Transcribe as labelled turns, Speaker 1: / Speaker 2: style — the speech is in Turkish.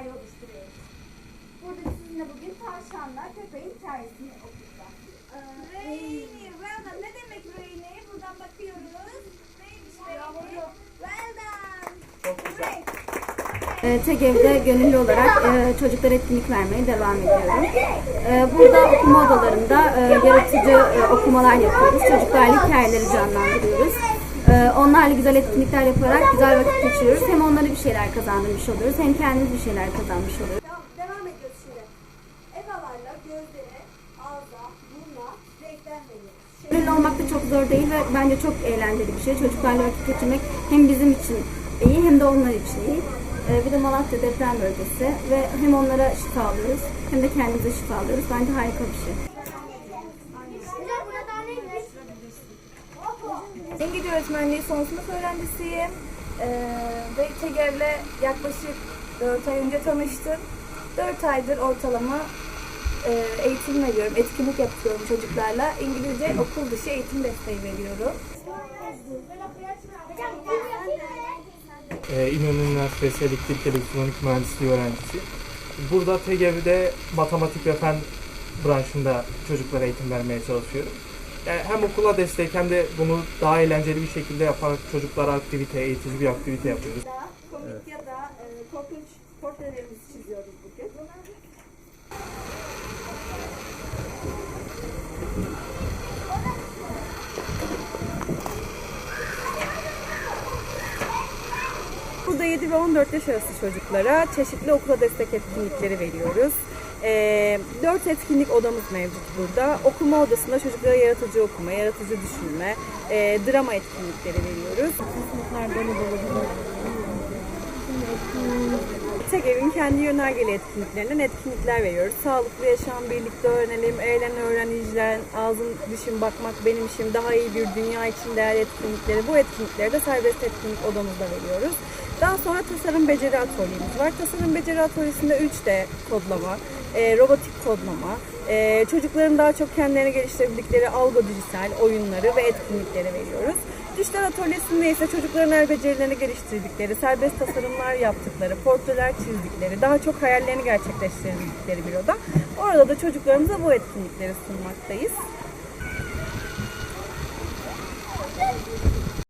Speaker 1: hikaye oluşturuyoruz. Burada sizinle bugün tavşanla köpeğin hikayesini okuyacağız.
Speaker 2: Reyni, well done. Ne demek Reyni? Buradan bakıyoruz. Reyni? Well done.
Speaker 3: Çok güzel.
Speaker 4: E, TEGEV'de gönüllü olarak e, çocuklara etkinlik vermeye devam ediyorum. E, burada okuma odalarında e, yaratıcı e, okumalar yapıyoruz. Çocuklarla hikayeleri canlandırıyoruz. E, onlarla güzel etkinlikler yaparak güzel vakit geçiriyoruz. Hem onlara bir şeyler kazandırmış oluyoruz hem kendimiz bir şeyler kazanmış oluyoruz.
Speaker 2: Devam, devam ediyoruz şimdi. Evalarla gözlere, ağza, buruna renkler veriyoruz.
Speaker 4: Gönüllü olmak da çok zor değil ve bence çok eğlenceli bir şey. Çocuklarla vakit geçirmek hem bizim için iyi hem de onlar için iyi. E, bir de Malatya deprem bölgesi ve hem onlara şifa alıyoruz hem de kendimize şifa alıyoruz. Bence harika bir şey.
Speaker 5: İngilizce öğretmenliği son sınıf öğrencisiyim. Ee, ve TEGEV'le yaklaşık 4 ay önce tanıştım. 4 aydır ortalama e, eğitim veriyorum, etkinlik yapıyorum çocuklarla. İngilizce okul dışı eğitim desteği veriyorum.
Speaker 3: Ee, İnönü Üniversitesi Elektronik Mühendisliği öğrencisi. Burada TGV'de matematik ve fen branşında çocuklara eğitim vermeye çalışıyorum. Yani hem okula destek hem de bunu daha eğlenceli bir şekilde yaparak çocuklara aktivite, eğitici bir aktivite yapıyoruz.
Speaker 2: komik ya da e, korkunç portrelerimizi çiziyoruz bugün.
Speaker 5: Burada 7 ve 14 yaş arası çocuklara çeşitli okula destek etkinlikleri veriyoruz. Ee, 4 etkinlik odamız mevcut burada. Okuma odasında çocuklara yaratıcı okuma, yaratıcı düşünme, e, drama etkinlikleri veriyoruz. TEGEV'in kendi yönergeli etkinliklerinden etkinlikler veriyoruz. Sağlıklı yaşam, birlikte öğrenelim, eğlen öğren, izlen, ağzın dışın bakmak benim işim, daha iyi bir dünya için değerli etkinlikleri. Bu etkinlikleri de serbest etkinlik odamızda veriyoruz. Daha sonra tasarım beceri atölyemiz var. Tasarım beceri atölyesinde 3D kodlama, e, robotik kodlama, e, çocukların daha çok kendilerini geliştirebildikleri algo bilgisayar oyunları ve etkinlikleri veriyoruz. Dijital atölyesinde ise çocukların el becerilerini geliştirdikleri, serbest tasarımlar yaptıkları, portreler çizdikleri, daha çok hayallerini gerçekleştirdikleri bir oda. Orada da çocuklarımıza bu etkinlikleri sunmaktayız.